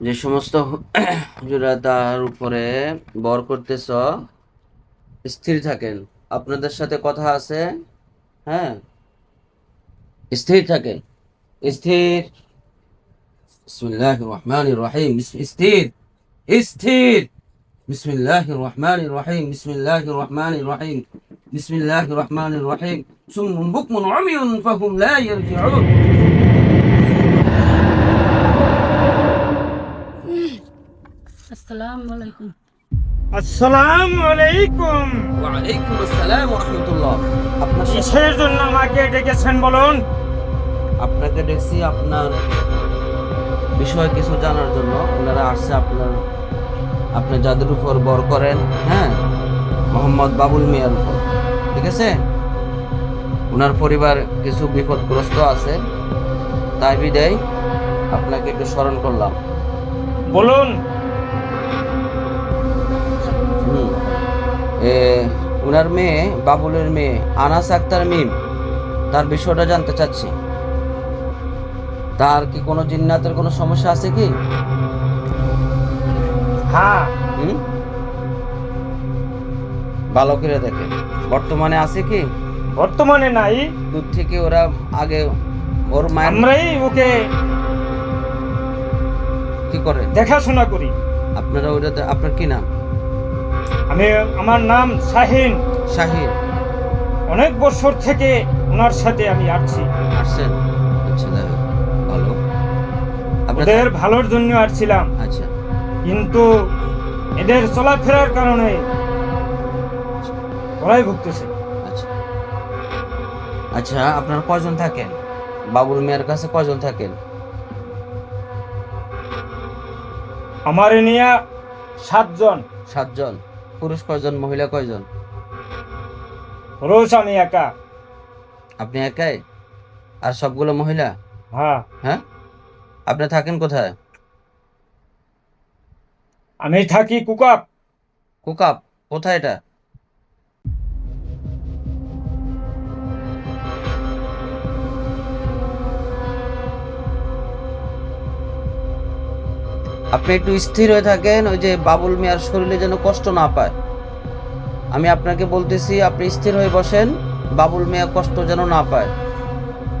যে সমস্ত হুজুরা তার উপরে বর করতেছ, স্থির থাকেন। আপনাদের সাথে কথা আছে? হ্যাঁ? স্থির থাকেন স্থির। রহমান রহিম। রহমান রহিম। রহমান রহিম। রহমান রহিম। আসসালাম আপনার জন্য আমাকে বলুন? আপনাকে দেখছি আপনার বিষয়ে কিছু জানার জন্য। ওনারা আসছে আপনার আপনি যাদের উপর বর করেন হ্যাঁ? মোহাম্মদ বাবুল মিয়ার উপর। ঠিক আছে? ওনার পরিবার কিছু বিপদগ্রস্ত আছে। তাই বিদায়। আপনাকে একটু স্মরণ করলাম। বলুন। ওনার মেয়ে বাবুলের মেয়ে আনাস আক্তার মিম তার বিষয়টা জানতে চাচ্ছি। তার কি কোনো জিন্নাতের কোনো সমস্যা আছে কি? হ্যাঁ। হুম? ভালো করে দেখে। বর্তমানে আছে কি? বর্তমানে নাই। দূর থেকে ওরা আগে ওর মায়ের আমরাই ওকে কি করে? দেখাশোনা করি। আপনারা ওটা আপনার কি নাম? আমি আমার নাম শাহিন। শাহির অনেক বছর থেকে ওনার সাথে আমি আসছি। আসছেন? আচ্ছা ভালো। ওদের ভালোর জন্য আসছিলাম। আচ্ছা। কিন্তু এদের চলাফেরার কারণে ওরাই ভুগতেছে। আচ্ছা। আচ্ছা আপনার কয়জন থাকেন? বাবুল মিয়ার কাছে কয়জন থাকেন? আমার নিয়ে সাতজন। সাতজন? পুরুষ কয়জন মহিলা কয়জন? পুরুষ আমি একা। আপনি একাই? আর সবগুলো মহিলা? হ্যাঁ। হ্যাঁ? আপনি থাকেন কোথায়? আমি থাকি কুকাপ। কুকাপ? কোথায় এটা? আপনি একটু স্থির হয়ে থাকেন ওই যে বাবুল মিয়ার শরীরে যেন কষ্ট না পায়। আমি আপনাকে বলতেছি আপনি স্থির হয়ে বসেন বাবুল মিয়া কষ্ট যেন না পায়।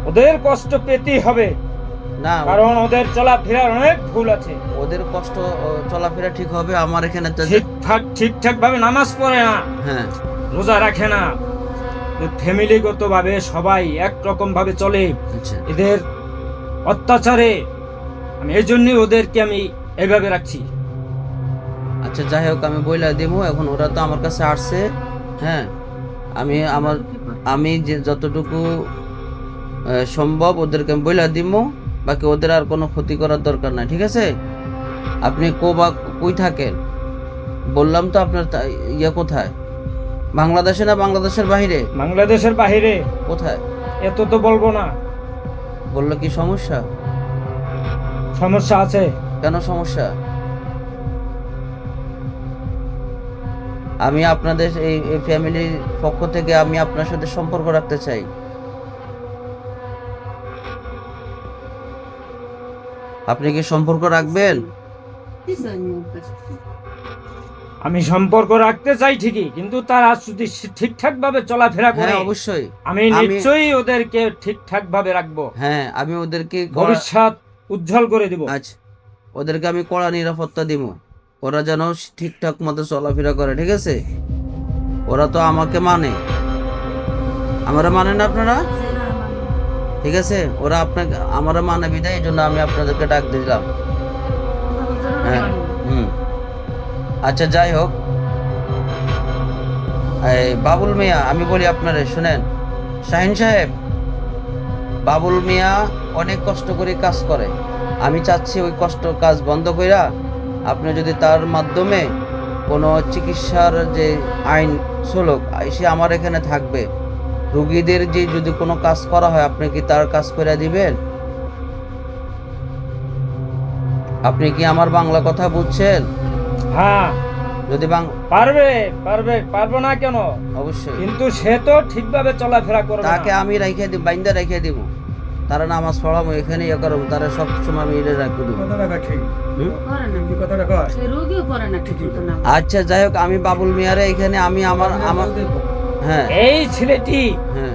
ওদের কষ্ট পেতেই হবে। না কারণ ওদের চলাফেরার অনেক ভুল আছে। ওদের কষ্ট চলাফেরা ঠিক হবে আমার এখানে ঠিকঠাক ঠিকঠাক ভাবে নামাজ পড়ে না। হ্যাঁ। রোজা রাখে না। ফ্যামিলিগত ভাবে সবাই একরকম ভাবে চলে। আচ্ছা। এদের অত্যাচারে। আমি এই জন্যই ওদেরকে আমি এইভাবে রাখছি। আচ্ছা যাই হোক আমি বইলা দিব এখন ওরা তো আমার কাছে আসছে হ্যাঁ? আমি আমার আমি যে যতটুকু সম্ভব ওদেরকে আমি বইলা দিব বাকি ওদের আর কোনো ক্ষতি করার দরকার নাই ঠিক আছে? আপনি কো বা কই থাকেন? বললাম তো আপনার ইয়ে কোথায়? বাংলাদেশে না বাংলাদেশের বাইরে বাংলাদেশের বাহিরে। কোথায়? এত তো বলব না। বলল কি সমস্যা? সমস্যা আছে। কেন সমস্যা? আমি আপনাদের এই ফ্যামিলির পক্ষ থেকে আমি আপনার সাথে সম্পর্ক রাখতে চাই। আপনি কি সম্পর্ক রাখবেন? আমি সম্পর্ক রাখতে চাই ঠিকই কিন্তু তারা যদি ঠিকঠাক ভাবে চলাফেরা করে হ্যাঁ অবশ্যই। আমি নিশ্চয়ই ওদেরকে ঠিকঠাক ভাবে রাখব। হ্যাঁ আমি ওদেরকে ভবিষ্যৎ উজ্জ্বল করে দিব। আচ্ছা। ওদেরকে আমি কড়া নিরাপত্তা দিব ওরা যেন ঠিকঠাক মতো চলাফেরা করে, ঠিক আছে? ওরা তো আমাকে মানে। আমরা মানে না আপনারা? ঠিক আছে? ওরা আপনাকে, আমরা মানে বিদায় এই জন্য আমি আপনাদেরকে ডাক দিলাম। হ্যাঁ হুম। আচ্ছা যাই হোক। এই বাবুল মিয়া, আমি বলি আপনারে, শুনেন। শাহিন সাহেব, বাবুল মিয়া অনেক কষ্ট করে কাজ করে। আমি চাচ্ছি ওই কষ্ট কাজ বন্ধ কইরা আপনি যদি তার মাধ্যমে কোনো চিকিৎসার যে আইন চলক সে আমার এখানে থাকবে। রুগীদের যে যদি কোনো কাজ করা হয় আপনি কি তার কাজ করে দিবেন? আপনি কি আমার বাংলা কথা বুঝছেন? হ্যাঁ। যদি বাং পারবে পারবে পারব না কেন? অবশ্যই। কিন্তু সে তো ঠিকভাবে চলাফেরা করবে তাকে আমি রেখে দিব বাইন্দা রেখে দিব। তারা নামাজ পড়াবো এখানে ইয়ে করব তারা সব সময় আমি এটা রাখব আচ্ছা যাই হোক আমি বাবুল মিয়ারে এখানে আমি আমার আমার হ্যাঁ। এই ছেলেটি হ্যাঁ।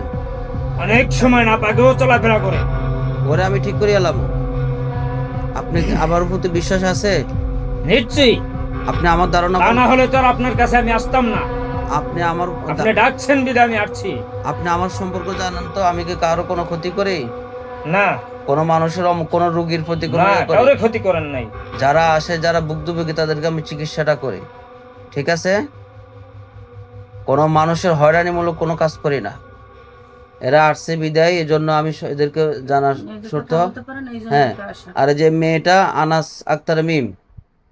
অনেক সময় না পাকেও চলাফেরা করে। ওরে আমি ঠিক করে এলাম আপনি কি আমার প্রতি বিশ্বাস আছে? নিশ্চয়ই। আপনি আমার ধারণা না হলে তো আর আপনার কাছে আমি আসতাম না। আপনি আমার আপনি ডাকছেন বিদে আমি আসছি। আপনি আমার সম্পর্ক জানেন তো আমি কি কারও কোনো ক্ষতি করি? না। কোনো মানুষের কোনো রোগীর প্রতি কোনো ইয়ে ক্ষতি করেন নাই। যারা আসে যারা ভুক্তভোগী তাদেরকে আমি চিকিৎসাটা করি। ঠিক আছে? কোনো মানুষের হয়রানিমূলক কোনো কাজ করি না। এরা আসছে বিদায় এই জন্য আমি এদেরকে জানা এই যে শর্ত। হ্যাঁ। আর যে মেয়েটা আনাস আক্তার মিম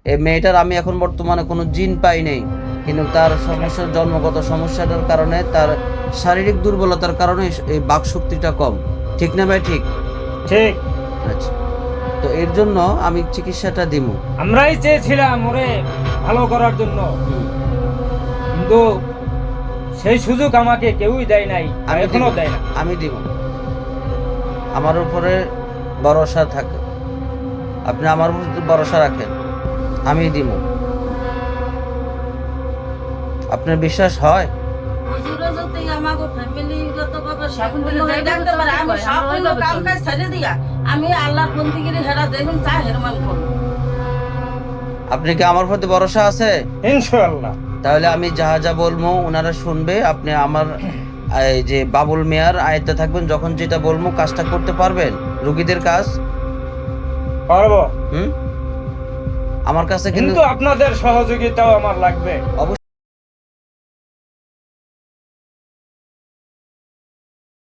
এই মেয়েটার আমি এখন বর্তমানে কোনো জিন পাই নেই। কিন্তু তার সমস্যার জন্মগত সমস্যাটার কারণে তার শারীরিক দুর্বলতার কারণে এই- এই বাক শক্তিটা কম। ঠিক না ভাই ঠিক? ঠিক। আচ্ছা। তো এর জন্য আমি চিকিৎসাটা দিব আমরাই চেয়েছিলাম ওরে ভালো করার জন্য। কিন্তু সেই সুযোগ আমাকে কেউই দেয় নাই আমি এখনও দেয় না। আমি দিব আমার উপরে ভরসা থাকে। আপনি আমার উপর ভরসা রাখেন। আমি দিব আপনার বিশ্বাস হয়? আমি আল্লাহর বন্দিগিরি হেরা যেমন চা হেরমান করব আপনি কি আমার প্রতি ভরসা আছে? ইনশাআল্লাহ। তাহলে আমি যাহা যা বলব ওনারা শুনবে আপনি আমার এই যে বাবুল মেয়ার আয়ত্তে থাকবেন যখন যেটা বলব কাজটা করতে পারবেন? রুগীদের কাজ? পারব। হুম? আমার কাছে কিন্তু কিন্তু আপনাদের সহযোগিতাও আমার লাগবে। অবশ্যই।